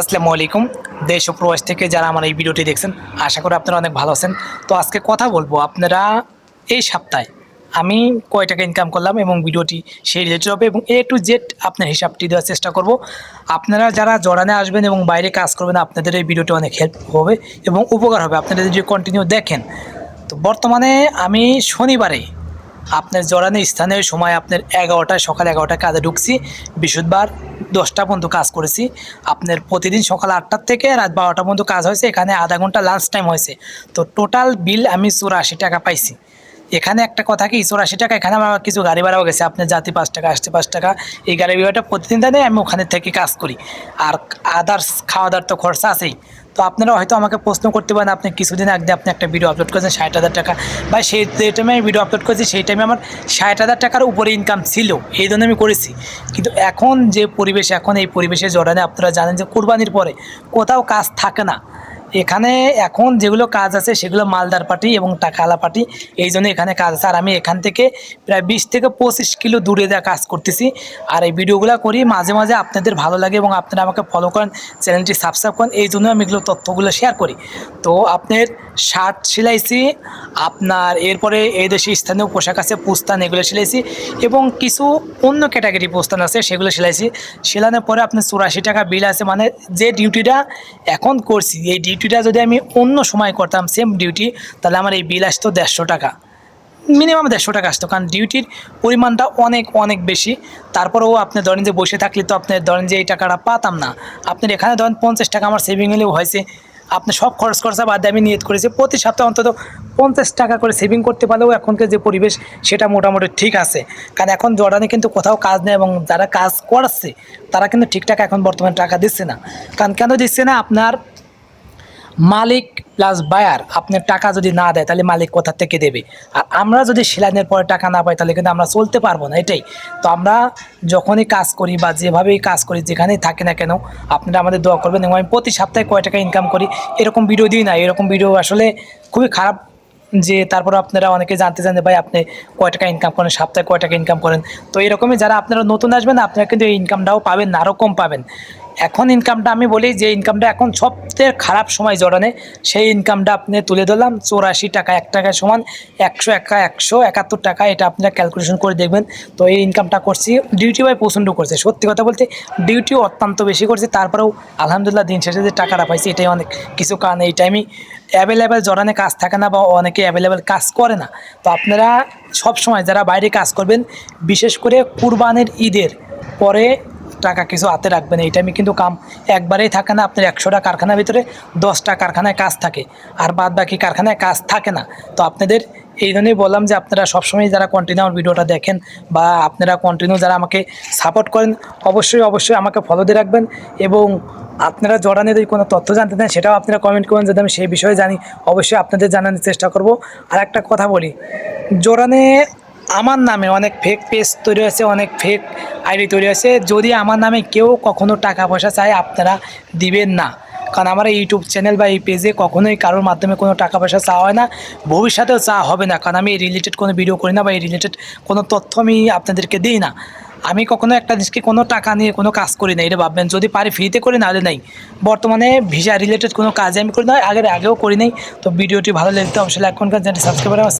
আসসালামু আলাইকুম। দেশ ও প্রবাস থেকে যারা আমার এই ভিডিওটি দেখছেন, আশা করি আপনারা অনেক ভালো আছেন। তো আজকে কথা বলব আপনারা এই সপ্তাহে আমি কয় টাকা ইনকাম করলাম এবং ভিডিওটি সেই রিলেটেড হবে এবং এ টু জেড আপনার হিসাবটি দেওয়ার চেষ্টা করব। আপনারা যারা জড়ানে আসবেন এবং বাইরে কাজ করবেন, আপনাদের এই ভিডিওটি অনেক হেল্প হবে এবং উপকার হবে। আপনারা যদি কন্টিনিউ দেখেন, তো বর্তমানে আমি শনিবারে আপনার জড়ানো স্থানীয় সময় আপনার এগারোটায়, সকাল এগারোটায় কাজে ঢুকছি। বৃহস্পতিবার দশটা পর্যন্ত কাজ করেছি। আপনার প্রতিদিন সকাল আটটার থেকে রাত বারোটা পর্যন্ত কাজ হয়েছে, এখানে আধা ঘণ্টা লাঞ্চ টাইম হয়েছে। তো টোটাল বিল আমি চুরাশি টাকা পাইছি। এখানে একটা কথা কি, চৌরাশি টাকা, এখানে আমার কিছু গাড়ি ভাড়াও গেছে। আপনার জাতি পাঁচ টাকা, আসতে পাঁচ টাকা, এই গাড়ি ভাড়াটা প্রতিদিন দেয় আমি ওখানে থেকে কাজ করি। আর আদার্স খাওয়া দাওয়ার তো খরচা আছেই। তো আপনারা হয়তো আমাকে প্রশ্ন করতে পারেন, আপনি কিছুদিন আগে আপনি একটা ভিডিও আপলোড করেছেন, ষাট হাজার টাকা। বা সেই যে টাইমে আমি ভিডিও আপলোড করেছি, সেই টাইমে আমার ষাট হাজার টাকার উপরে ইনকাম ছিল। এই জন্য আমি করেছি। কিন্তু এখন যে পরিবেশ, এখন এই পরিবেশে জড়ানে আপনারা জানেন যে কোরবানির পরে কোথাও কাজ থাকে না। এখানে এখন যেগুলো কাজ আছে সেগুলো মালদার পার্টি এবং টাকালা পার্টি এই জন্য এখানে কাজ আছে। আর আমি এখান থেকে প্রায় বিশ থেকে পঁচিশ কিলো দূরে দেওয়া কাজ করতেছি। আর এই ভিডিওগুলো করি, মাঝে মাঝে আপনাদের ভালো লাগে এবং আপনারা আমাকে ফলো করেন চ্যানেলটি সাবস্ক্রাইব করেন, এই জন্য আমি এগুলো তথ্যগুলো শেয়ার করি। তো আপনার শার্ট সেলাইছি, আপনার এরপরে এই দেশে স্থানীয় পোশাক আছে, পুস্তান, এগুলো সিলাইছি এবং কিছু অন্য ক্যাটাগরি পোস্তান আছে, সেগুলো সিলাইছি। সেলানোর পরে আপনার চুরাশি টাকা বিল আছে মানে যে ডিউটিটা এখন করছি, এই ডিউটিটা যদি আমি অন্য সময় করতাম সেম ডিউটি তাহলে আমার এই বিল আসতো দেড়শো টাকা। মিনিমাম দেড়শো টাকা আসতো, কারণ ডিউটির পরিমাণটা অনেক অনেক বেশি। তারপরেও আপনি ধরেন যে বসে থাকলে তো আপনি ধরেন যে এই টাকাটা পাতাম না। আপনার এখানে ধরেন পঞ্চাশ টাকা আমার সেভিং হলেও হয়েছে। আপনি সব খরচ খরচা বাদ আমি নিয়ত করেছি, প্রতি সপ্তাহে অন্তত পঞ্চাশ টাকা করে সেভিং করতে পারলেও এখনকার যে পরিবেশ, সেটা মোটামুটি ঠিক আছে। কারণ এখন জর্ডানে কিন্তু কোথাও কাজ নেই এবং যারা কাজ করাচ্ছে, তারা কিন্তু ঠিকঠাক এখন বর্তমানে টাকা দিচ্ছে না। কারণ কেন দিচ্ছে না? আপনার মালিক প্লাস বায়ার আপনার টাকা যদি না দেয়, তাহলে মালিক কোথা থেকে দেবে? আর আমরা যদি সেলাইনের পরে টাকা না পাই, তাহলে কিন্তু আমরা চলতে পারব না, এটাই। তো আমরা যখনই কাজ করি বা যেভাবেই কাজ করি, যেখানেই থাকি না কেন, আপনারা আমাদের দোয়া করবেন এবং আমি প্রতি সপ্তাহে কয় টাকা ইনকাম করি, এরকম ভিডিও দিই না। এরকম ভিডিও আসলে খুবই খারাপ যে তারপর আপনারা অনেকে জানতে যে ভাই আপনি কয় টাকা ইনকাম করেন, সপ্তাহে কয় টাকা ইনকাম করেন? তো এরকমই যারা আপনারা নতুন আসবেন, আপনারা কিন্তু এই ইনকামটাও পাবেন আরও কম পাবেন। এখন ইনকামটা আমি বলি যে ইনকামটা এখন সবচেয়ে খারাপ সময় জড়ানে সেই ইনকামটা আপনি তুলে ধরলাম, চৌরাশি টাকা, এক টাকায় সমান একশো একা, একশো একাত্তর টাকা, এটা আপনারা ক্যালকুলেশন করে দেখবেন। তো এই ইনকামটা করছি ডিউটি ভাই প্রচণ্ড করছে। সত্যি কথা বলতে ডিউটিও অত্যন্ত বেশি করছে। তারপরেও আলহামদুলিল্লাহ দিন শেষে যে টাকাটা পাইছি, এটাই অনেক কিছু কারণ। এই টাইমে অ্যাভেলেবেল জড়ানে কাজ থাকে না বা অনেকে অ্যাভেলেবেল কাজ করে না। তো আপনারা সব সময় যারা বাইরে কাজ করবেন, বিশেষ করে কুরবানের ঈদের পরে টাকা কিছু হাতে রাখবেন। এই টাইমে কিন্তু কাম একবারেই থাকে না। আপনার একশোটা কারখানার ভিতরে দশটা কারখানায় কাজ থাকে। আর বাদ বাকি কারখানায় কাজ থাকে না। তো আপনাদের এই জন্যই বললাম যে আপনারা সবসময় যারা কন্টিনিউ আমার ভিডিওটা দেখেন বা আপনারা কন্টিনিউ যারা আমাকে সাপোর্ট করেন, অবশ্যই অবশ্যই আমাকে ফলো দিয়ে রাখবেন এবং আপনারা জড়ানে যদি কোনো তথ্য জানতে চান, সেটাও আপনারা কমেন্ট করবেন। যদি আমি সেই বিষয়ে জানি, অবশ্যই আপনাদের জানানোর চেষ্টা করব। আর একটা কথা বলি, জোরানে আমার নামে অনেক ফেক পেজ তৈরি হয়েছে, অনেক ফেক আইডি তৈরি হয়েছে। যদি আমার নামে কেউ কখনো টাকা পয়সা চায়, আপনারা দিবেন না। কারণ আমার ইউটিউব চ্যানেল বা এই পেজে কখনোই কারোর মাধ্যমে কোনো টাকা পয়সা চাওয়া হয় না। ভবিষ্যতেও চাওয়া হবে না। কারণ আমি এই রিলেটেড কোনো ভিডিও করি না বা এই রিলেটেড কোনো তথ্য আমি আপনাদেরকে দিই না। আমি কখনো একটা জিনিসকে কোনো টাকা নিয়ে কোনো কাজ করি না। এটা ভাববেন, যদি পারি ফ্রিতে করি, নাহলে নাই। বর্তমানে ভিসা রিলেটেড কোনো কাজে আমি করি না। আগের আগেও করি নাই। তো ভিডিওটি ভালো লাগতে অবশ্যই লাইক করুন চ্যানেলটি সাবস্ক্রাইব